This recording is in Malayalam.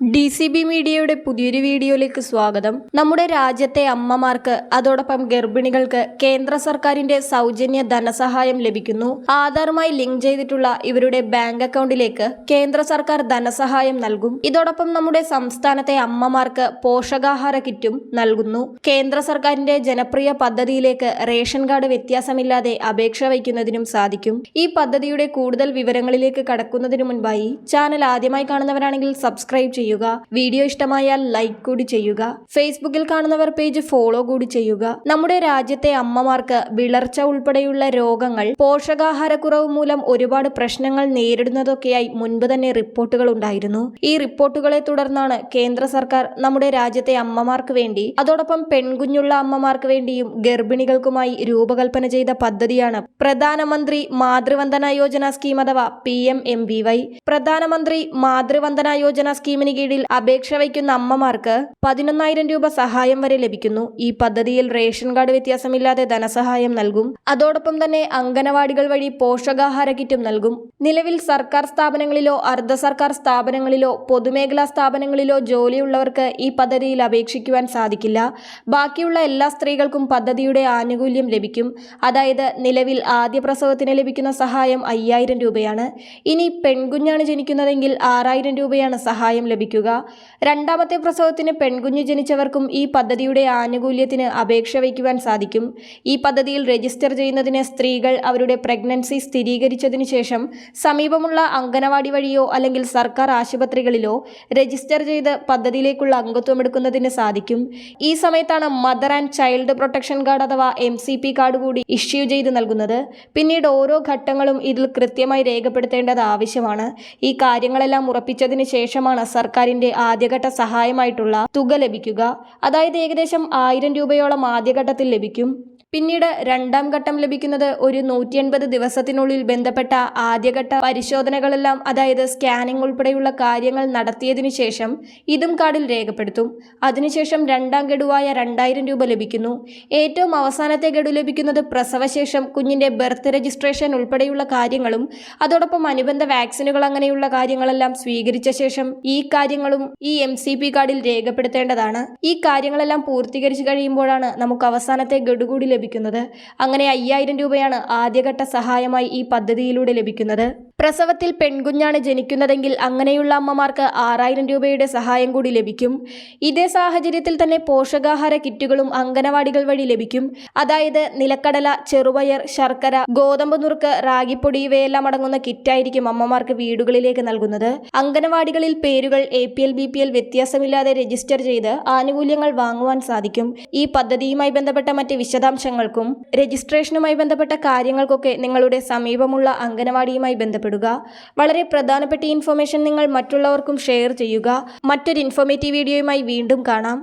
ഡി സി ബി മീഡിയയുടെ പുതിയൊരു വീഡിയോയിലേക്ക് സ്വാഗതം. നമ്മുടെ രാജ്യത്തെ അമ്മമാർക്ക് അതോടൊപ്പം ഗർഭിണികൾക്ക് കേന്ദ്ര സർക്കാരിന്റെ സൗജന്യ ധനസഹായം ലഭിക്കുന്നു. ആധാറുമായി ലിങ്ക് ചെയ്തിട്ടുള്ള ഇവരുടെ ബാങ്ക് അക്കൗണ്ടിലേക്ക് കേന്ദ്ര സർക്കാർ ധനസഹായം നൽകും. ഇതോടൊപ്പം നമ്മുടെ സംസ്ഥാനത്തെ അമ്മമാർക്ക് പോഷകാഹാര കിറ്റും നൽകുന്നു. കേന്ദ്ര സർക്കാരിന്റെ ജനപ്രിയ പദ്ധതിയിലേക്ക് റേഷൻ കാർഡ് വ്യത്യാസമില്ലാതെ അപേക്ഷ വയ്ക്കുന്നതിനും സാധിക്കും. ഈ പദ്ധതിയുടെ കൂടുതൽ വിവരങ്ങളിലേക്ക് കടക്കുന്നതിന് മുൻപായി ചാനൽ ആദ്യമായി കാണുന്നവരാണെങ്കിൽ സബ്സ്ക്രൈബ് ചെയ്യുക. വീഡിയോ ഇഷ്ടമായാൽ ലൈക്ക് കൂടി ചെയ്യുക. ഫേസ്ബുക്കിൽ കാണുന്നവർ പേജ് ഫോളോ കൂടി ചെയ്യുക. നമ്മുടെ രാജ്യത്തെ അമ്മമാർക്ക് വിളർച്ച ഉൾപ്പെടെയുള്ള രോഗങ്ങൾ പോഷകാഹാരക്കുറവ് മൂലം ഒരുപാട് പ്രശ്നങ്ങൾ നേരിടുന്നതൊക്കെയായി മുൻപ് തന്നെ റിപ്പോർട്ടുകൾ ഉണ്ടായിരുന്നു. ഈ റിപ്പോർട്ടുകളെ തുടർന്നാണ് കേന്ദ്ര സർക്കാർ നമ്മുടെ രാജ്യത്തെ അമ്മമാർക്ക് വേണ്ടി അതോടൊപ്പം പെൺകുഞ്ഞുള്ള അമ്മമാർക്ക് വേണ്ടിയും ഗർഭിണികൾക്കുമായി രൂപകൽപ്പന ചെയ്ത പദ്ധതിയാണ് പ്രധാനമന്ത്രി മാതൃവന്ദന യോജന സ്കീം അഥവാ P M M V Y. പ്രധാനമന്ത്രി മാതൃവന്ദന യോജന സ്കീമിന് കീഴിൽ അപേക്ഷ വയ്ക്കുന്ന അമ്മമാർക്ക് പതിനൊന്നായിരം രൂപ സഹായം വരെ ലഭിക്കുന്നു. ഈ പദ്ധതിയിൽ റേഷൻ കാർഡ് വ്യത്യാസമില്ലാതെ ധനസഹായം നൽകും. അതോടൊപ്പം തന്നെ അംഗനവാടികൾ വഴി പോഷകാഹാര കിറ്റും നൽകും. നിലവിൽ സർക്കാർ സ്ഥാപനങ്ങളിലോ അർദ്ധ സർക്കാർ സ്ഥാപനങ്ങളിലോ പൊതുമേഖലാ സ്ഥാപനങ്ങളിലോ ജോലിയുള്ളവർക്ക് ഈ പദ്ധതിയിൽ അപേക്ഷിക്കുവാൻ സാധിക്കില്ല. ബാക്കിയുള്ള എല്ലാ സ്ത്രീകൾക്കും പദ്ധതിയുടെ ആനുകൂല്യം ലഭിക്കും. അതായത് നിലവിൽ ആദ്യ പ്രസവത്തിന് ലഭിക്കുന്ന സഹായം അയ്യായിരം രൂപയാണ്. ഇനി പെൺകുഞ്ഞാണ് ജനിക്കുന്നതെങ്കിൽ ആറായിരം രൂപയാണ് സഹായം ലഭിക്കുക. രണ്ടാമത്തെ പ്രസവത്തിന് പെൺകുഞ്ഞ് ജനിച്ചവർക്കും ഈ പദ്ധതിയുടെ ആനുകൂല്യത്തിന് അപേക്ഷ വയ്ക്കുവാൻ സാധിക്കും. ഈ പദ്ധതിയിൽ രജിസ്റ്റർ ചെയ്യുന്നതിന് സ്ത്രീകൾ അവരുടെ പ്രഗ്നൻസി സ്ഥിരീകരിച്ചതിനു ശേഷം സമീപമുള്ള അംഗനവാടി വഴിയോ അല്ലെങ്കിൽ സർക്കാർ ആശുപത്രികളിലോ രജിസ്റ്റർ ചെയ്ത് പദ്ധതിയിലേക്കുള്ള അംഗത്വം എടുക്കുന്നതിന് സാധിക്കും. ഈ സമയത്താണ് mother and child protection card അഥവാ എം കാർഡ് കൂടി ഇഷ്യൂ ചെയ്ത് നൽകുന്നത്. പിന്നീട് ഓരോ ഘട്ടങ്ങളും ഇതിൽ കൃത്യമായി രേഖപ്പെടുത്തേണ്ടത് ആവശ്യമാണ്. ഈ കാര്യങ്ങളെല്ലാം ഉറപ്പിച്ചതിന് ശേഷമാണ് സർക്കാരിന്റെ ആദ്യഘട്ട സഹായമായിട്ടുള്ള തുക ലഭിക്കുക. അതായത് ഏകദേശം ആയിരം രൂപയോളം ആദ്യഘട്ടത്തിൽ ലഭിക്കും. പിന്നീട് രണ്ടാം ഘട്ടം ലഭിക്കുന്നത് ഒരു നൂറ്റി എൺപത് ദിവസത്തിനുള്ളിൽ ബന്ധപ്പെട്ട ആദ്യഘട്ട പരിശോധനകളെല്ലാം അതായത് സ്കാനിംഗ് ഉൾപ്പെടെയുള്ള കാര്യങ്ങൾ നടത്തിയതിനു ശേഷം ഇതും കാർഡിൽ രേഖപ്പെടുത്തും. അതിനുശേഷം രണ്ടാം ഗഡുവായ രണ്ടായിരം രൂപ ലഭിക്കുന്നു. ഏറ്റവും അവസാനത്തെ ഗഡു ലഭിക്കുന്നത് പ്രസവശേഷം കുഞ്ഞിന്റെ ബർത്ത് രജിസ്ട്രേഷൻ ഉൾപ്പെടെയുള്ള കാര്യങ്ങളും അതോടൊപ്പം അനുബന്ധ വാക്സിനുകൾ അങ്ങനെയുള്ള കാര്യങ്ങളെല്ലാം സ്വീകരിച്ച ശേഷം ഈ കാര്യങ്ങളും ഈ എം സി പി കാർഡിൽ രേഖപ്പെടുത്തേണ്ടതാണ്. ഈ കാര്യങ്ങളെല്ലാം പൂർത്തീകരിച്ചു കഴിയുമ്പോഴാണ് നമുക്ക് അവസാനത്തെ ഗഡു കൂടി ലഭിക്കുന്നത്. അങ്ങനെ അയ്യായിരം രൂപയാണ് ആദ്യഘട്ട സഹായമായി ഈ പദ്ധതിയിലൂടെ ലഭിക്കുന്നത്. പ്രസവത്തിൽ പെൺകുഞ്ഞാണ് ജനിക്കുന്നതെങ്കിൽ അങ്ങനെയുള്ള അമ്മമാർക്ക് ആറായിരം രൂപയുടെ സഹായം കൂടി ലഭിക്കും. ഇതേ സാഹചര്യത്തിൽ തന്നെ പോഷകാഹാര കിറ്റുകളും അംഗനവാടികൾ വഴി ലഭിക്കും. അതായത് നിലക്കടല ചെറുപയർ ശർക്കര ഗോതമ്പ് നുറുക്ക് റാഗിപ്പൊടി ഇവയെല്ലാം അടങ്ങുന്ന കിറ്റായിരിക്കും അമ്മമാർക്ക് വീടുകളിലേക്ക് നൽകുന്നത്. അംഗനവാടികളിൽ പേരുകൾ A P L B P L വ്യത്യാസമില്ലാതെ രജിസ്റ്റർ ചെയ്ത് ആനുകൂല്യങ്ങൾ വാങ്ങുവാൻ സാധിക്കും. ഈ പദ്ധതിയുമായി ബന്ധപ്പെട്ട മറ്റ് വിശദാംശങ്ങൾക്കും രജിസ്ട്രേഷനുമായി ബന്ധപ്പെട്ട കാര്യങ്ങൾക്കൊക്കെ നിങ്ങളുടെ സമീപമുള്ള അംഗനവാടിയുമായി ബന്ധപ്പെടുക. വളരെ പ്രധാനപ്പെട്ട ഇൻഫർമേഷൻ നിങ്ങൾ മറ്റുള്ളവർക്കും ഷെയർ ചെയ്യുക. മറ്റൊരു ഇൻഫോർമേറ്റീവ് വീഡിയോയുമായി വീണ്ടും കാണാം.